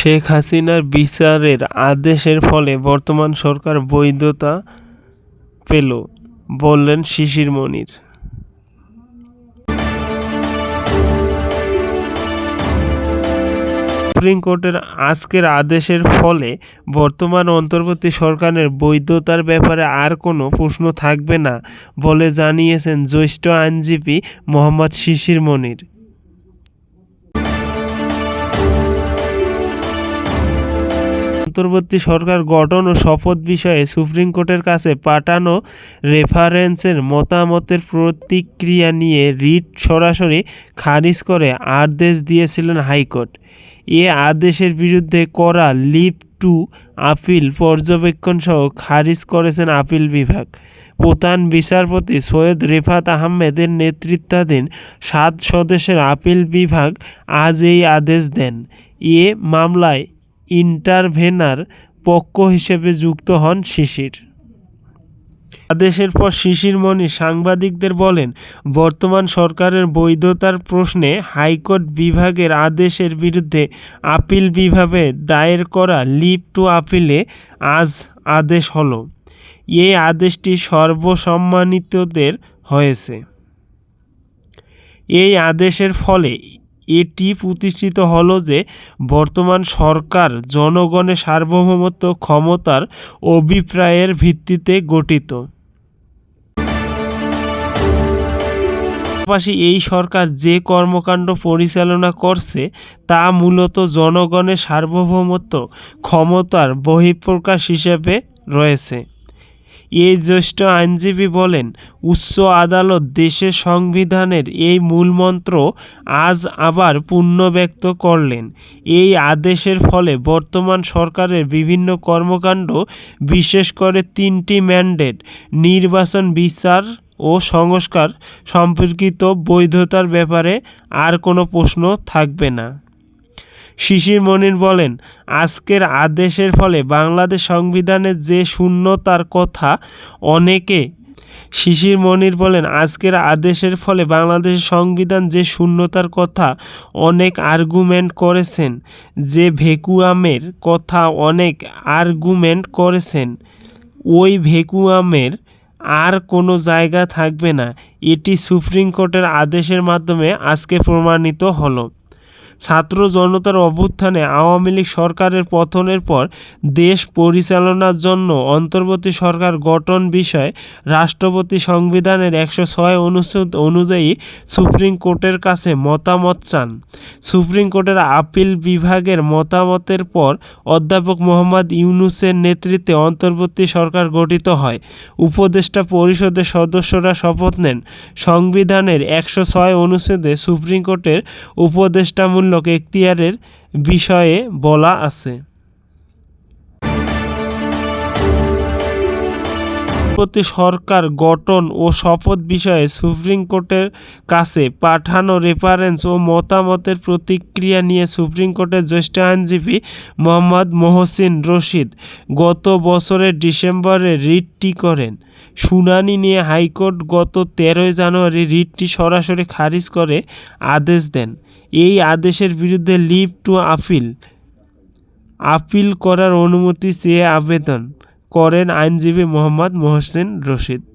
শেখ হাসিনার বিচারের আদেশের ফলে বর্তমান সরকার বৈধতা পেল, বললেন শিশির মনির। সুপ্রিম কোর্টের আজকের আদেশের ফলে বর্তমান অন্তর্বর্তী সরকারের বৈধতার ব্যাপারে আর কোনো প্রশ্ন থাকবে না বলে জানিয়েছেন জ্যেষ্ঠ আইনজীবী মোহাম্মদ শিশির মনির। অন্তর্বর্তী সরকার গঠন ও শপথ বিষয়ে সুপ্রিম কোর্টের কাছে পাঠানো রেফারেন্সের মতামতের প্রতিক্রিয়া নিয়ে রিট সরাসরি খারিজ করে আদেশ দিয়েছিলেন হাইকোর্ট। এ আদেশের বিরুদ্ধে করা লিভ টু আপিল পর্যবেক্ষণ সহ খারিজ করেছেন আপিল বিভাগ। প্রধান বিচারপতি সৈয়দ রেফাত আহমেদের নেতৃত্বাধীন সাত সদস্যের আপিল বিভাগ আজ এই আদেশ দেন। এ মামলায় ইন্টারভেনার পক্ষ হিসেবে যুক্ত হন শিশির। আদেশের পর শিশির মণি সাংবাদিকদের বলেন, বর্তমান সরকারের বৈধতার প্রশ্নে হাইকোর্ট বিভাগের আদেশের বিরুদ্ধে আপিল বিভাগে দায়ের করা লিভ টু আপিলে আজ আদেশ হলো। এই আদেশটি সর্বসম্মানিতদের হয়েছে। এই আদেশের ফলে এটি প্রতিষ্ঠিত হলো যে বর্তমান সরকার জনগণের সার্বভৌমত্ব ক্ষমতার অভিপ্রায়ের ভিত্তিতে গঠিত। পাশাপাশি এই সরকার যে কর্মকাণ্ড পরিচালনা করছে, তা মূলত জনগণের সার্বভৌমত্ব ক্ষমতার বহিঃপ্রকাশ হিসেবে রয়েছে। এই জ্যেষ্ঠ আইনজীবী বলেন, উচ্চ আদালত দেশের সংবিধানের এই মূলমন্ত্র আজ আবার পুনর্ব্যক্ত করলেন। এই আদেশের ফলে বর্তমান সরকারের বিভিন্ন কর্মকাণ্ড, বিশেষ করে তিনটি ম্যান্ডেট, নির্বাচন বিচার ও সংস্কার সম্পর্কিত বৈধতার ব্যাপারে আর কোনো প্রশ্ন থাকবে না। শিশির মনির বলেন, আজকের আদেশের ফলে বাংলাদেশ সংবিধানের যে শূন্যতার কথা অনেকে শিশির মনির বলেন, আজকের আদেশের ফলে বাংলাদেশের সংবিধান যে শূন্যতার কথা অনেক আর্গুমেন্ট করেছেন, যে ভেকুয়ামের কথা অনেক আর্গুমেন্ট করেছেন, ওই ভেকুয়ামের আর কোনো জায়গা থাকবে না। এটি সুপ্রিম কোর্টের আদেশের মাধ্যমে আজকে প্রমাণিত হলো। ছাত্র জনতার অভ্যুত্থানে আওয়ামী লীগ সরকারের পতনের পর দেশ পরিচালনার জন্য অন্তর্বর্তী সরকার গঠন বিষয়ে রাষ্ট্রপতি সংবিধানের একশো ছয় অনুচ্ছেদ অনুযায়ী সুপ্রিম কোর্টের কাছে মতামত চান। সুপ্রিম কোর্টের আপিল বিভাগের মতামতের পর অধ্যাপক মোহাম্মদ ইউনুসের নেতৃত্বে অন্তর্বর্তী সরকার গঠিত হয়। উপদেষ্টা পরিষদের সদস্যরা শপথ নেন। সংবিধানের একশো ছয় অনুচ্ছেদে সুপ্রিম কোর্টের উপদেষ্টামূলক এখতিয়ারের বিষয়ে বলা আছে। প্রতি সরকার গঠন ও শপথ বিষয়ে সুপ্রিম কোর্টের কাছে পাঠানো রেফারেন্স ও মতামতের প্রতিক্রিয়া নিয়ে সুপ্রিম কোর্টের জ্যেষ্ঠ আইনজীবী মোহাম্মদ মোহসিন রশিদ গত বছরের ডিসেম্বরে রিটটি করেন। শুনানি নিয়ে হাইকোর্ট গত তেরোই জানুয়ারি রিটটি সরাসরি খারিজ করে আদেশ দেন। এই আদেশের বিরুদ্ধে লিভ টু আপিল আপিল করার অনুমতি চেয়ে আবেদন। করেন আইনজীবী মোহাম্মদ মোহসিন রশিদ।